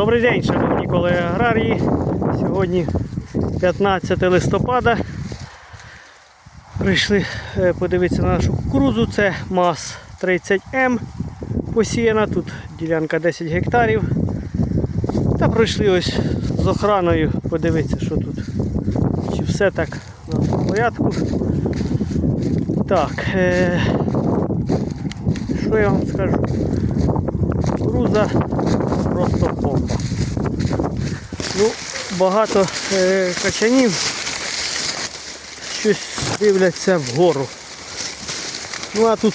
Добрий день, шановні колеги аграрії. Сьогодні 15 листопада. Прийшли е, подивитися на нашу кукурудзу. Це МАЗ 30М посіяна. Тут ділянка 10 гектарів. Та пройшли ось з охраною подивитися, що тут. Чи все так в порядку. Так. Е- що я вам скажу? Кукурудза просто бомба. Ну, багато е, качанів щось дивляться вгору. Ну а тут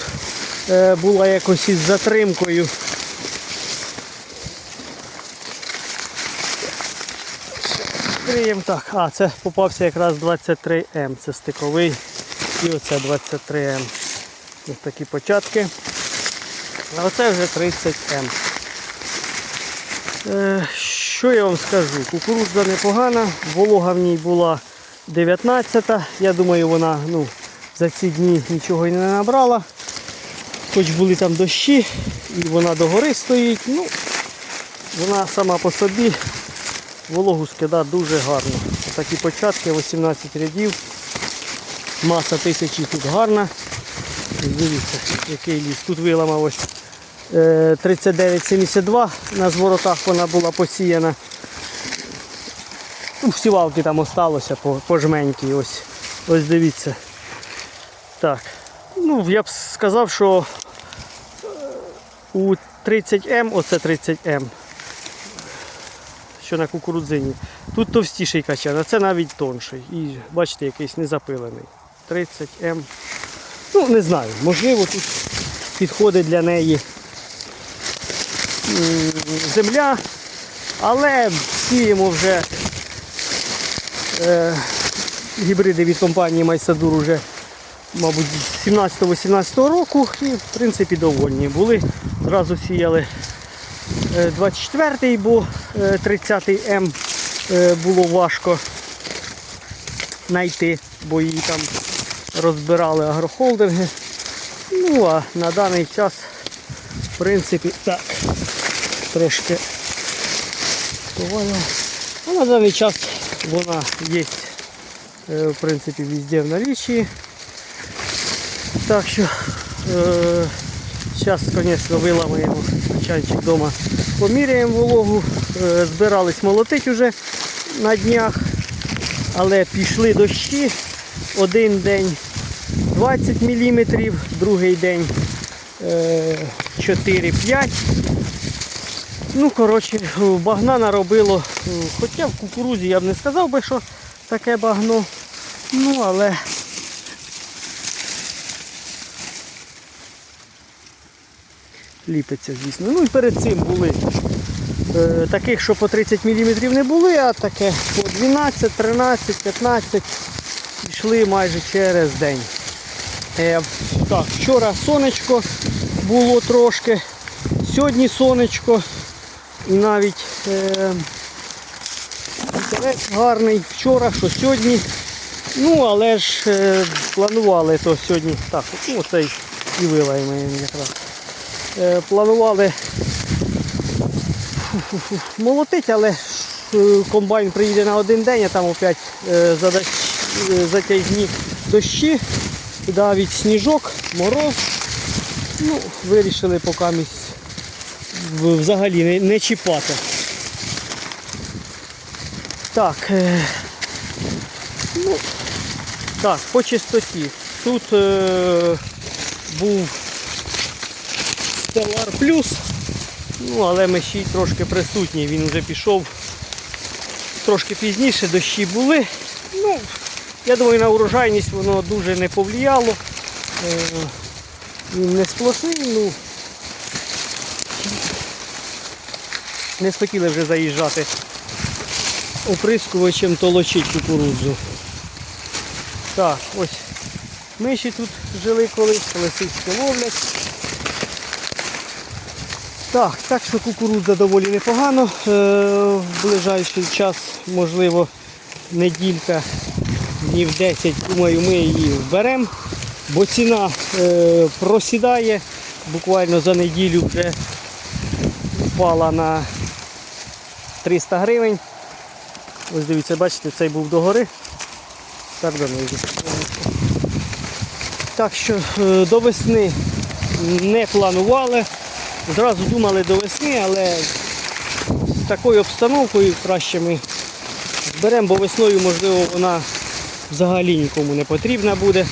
е, була якось із затримкою. Відкриємо так. А, це попався якраз 23М. Це стиковий. І оце 23М. Ось такі початки. А оце вже 30М. Е, що я вам скажу? Кукурудза непогана, волога в ній була 19. Я думаю, вона ну, за ці дні нічого й не набрала. Хоч були там дощі, і вона догори стоїть. Ну, вона сама по собі вологу скида дуже гарно. Такі початки, 18 рядів. Маса тисячі тут гарна. Дивіться, який ліс. Тут виламав ось 39,72 на зворотах вона була посіяна. Ну, сівалки там осталося по, по жменьки. Ось, ось дивіться. Так. Ну, я б сказав, що е, у 30М, оце 30М, що на кукурудзині, тут товстіший качан, а це навіть тонший. І бачите, якийсь незапилений. 30М. Ну, не знаю, можливо, тут підходить для неї земля, але сіємо вже е, гібриди від компанії Майсадур уже, мабуть, з 17-18 року і в принципі довольні були. Зразу сіяли е, 24-й, бо е, 30-й М е, було важко знайти, бо її там розбирали агрохолдинги. Ну а на даний час, в принципі, так, трошки сховаю. А на даний час вона є, е, в принципі, везде в налічі. Так що зараз, звісно, виламаємо чайчик вдома, поміряємо вологу. Е, збирались молотити вже на днях, але пішли дощі. Один день 20 мм, другий день е, 4-5. Ну, коротше, багна наробило. Хоча в кукурузі я б не сказав би, що таке багно. Ну, але ліпиться, звісно. Ну і перед цим були е, таких, що по 30 мм не були, а таке по 12, 13, 15 йшли майже через день. Е, так, Вчора сонечко було трошки, сьогодні сонечко навіть е, вітерець гарний вчора, що сьогодні. Ну, але ж е, планували то сьогодні. Так, ну, оцей і вилаємо якраз. Е, планували фу-фу-фу, молотити, але е, комбайн приїде на один день, а там опять е, е, затяжні дощі, навіть сніжок, мороз. Ну, вирішили поки місць взагалі не, не чіпати. Так, е, ну, так, по чистоті. Тут е, був Stellar Plus, ну, але ми ще й трошки присутній, він вже пішов трошки пізніше, дощі були. Ну, я думаю, на урожайність воно дуже не повлияло. Е, Він не сплошний, ну не схотіли вже заїжджати оприскувачем толочить кукурудзу. Так, ось миші тут жили колись, лисички ловлять. Так, так що кукурудза доволі непогано. Е, в ближайший час, можливо, неділька, днів 10, думаю, ми її вберемо, бо ціна е, просідає. Буквально за неділю вже впала на 300 гривень. Ось дивіться, бачите, цей був догори. Так донизу. Так що е, до весни не планували. Зразу думали до весни, але з такою обстановкою краще ми зберемо, бо весною, можливо, вона взагалі нікому не потрібна буде.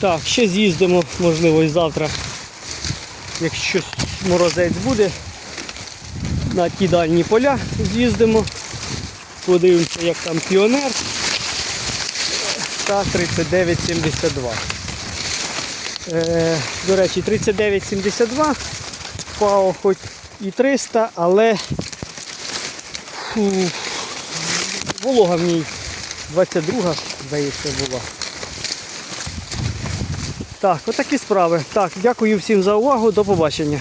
Так, ще з'їздимо, можливо, і завтра, якщо морозець буде, на ті дальні поля з'їздимо. Подивимося, як там піонер та 3972. Е, до речі, 3972 ПАО хоч і 300, але фу, волога в ній 22, здається, була. Так, отакі справи. Так, дякую всім за увагу. До побачення.